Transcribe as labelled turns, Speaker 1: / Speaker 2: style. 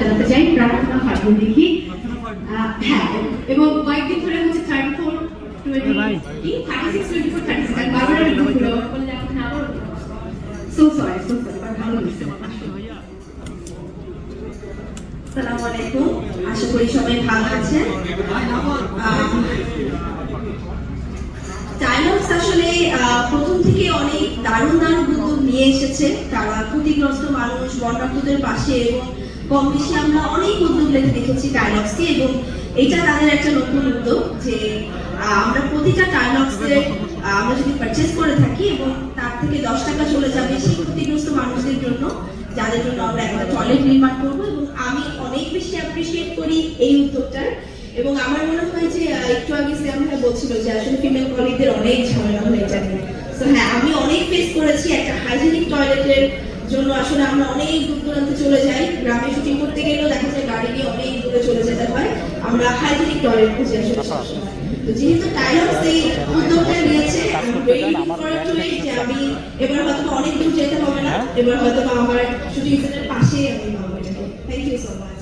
Speaker 1: জানাতে চাই। প্রার্থনা দেখি হ্যাঁ এবং কয়েকদিন ধরে হচ্ছে thirty four twenty thirty six twenty four thirty six বারবার দুপুরো সো সরি সো সরি
Speaker 2: সালামু আলাইকুম। আশা করি সবাই ভালো আছেন। টাইলক্স আসলে আহ, প্রথম থেকে অনেক দারুণ দারুণ উদ্যোগ নিয়ে এসেছে। তারা ক্ষতিগ্রস্ত মানুষ বন্যার্থদের পাশে এবং কম বেশি আমরা অনেক উদ্যোগ লেগে দেখেছি টাইলক্সকে এবং এটা তাদের একটা নতুন উদ্যোগ যে আমরা প্রতিটা টাইলক্সের আমরা যদি পারচেস করে থাকি এবং তার থেকে দশ টাকা চলে যাবে সেই ক্ষতিগ্রস্ত মানুষদের জন্য, যাদের জন্য আমরা একটা টয়লেট নির্মাণ করব এবং আমি অনেক বেশি অ্যাপ্রিসিয়েট করি এই উদ্যোগটার। এবং আমার মনে হয় যে একটু আগে স্যাম ভাই বলছিল যে, আসলে ফিমেল কলিগদের অনেক ঝামেলা হয়ে যায় তো হ্যাঁ আমি অনেক ফেস করেছি একটা হাইজেনিক টয়লেটের জন্য আসলে আমরা অনেক দূর দূরান্তে চলে যাই। গ্রামে শুটিং করতে গেলেও দেখা যায় গাড়ি নিয়ে অনেক দূরে চলে যেতে হয়। আমরা হাইজেনিক টয়লেট খুঁজে তো যেহেতু টাইলস এই উদ্যোগটা নিয়েছে আমি এবার হয়তো অনেক দূর যেতে হবে না। এবার হয়তো আমার শুটিং সেন্টার পাশেই আমি থ্যাংক ইউ সো মাচ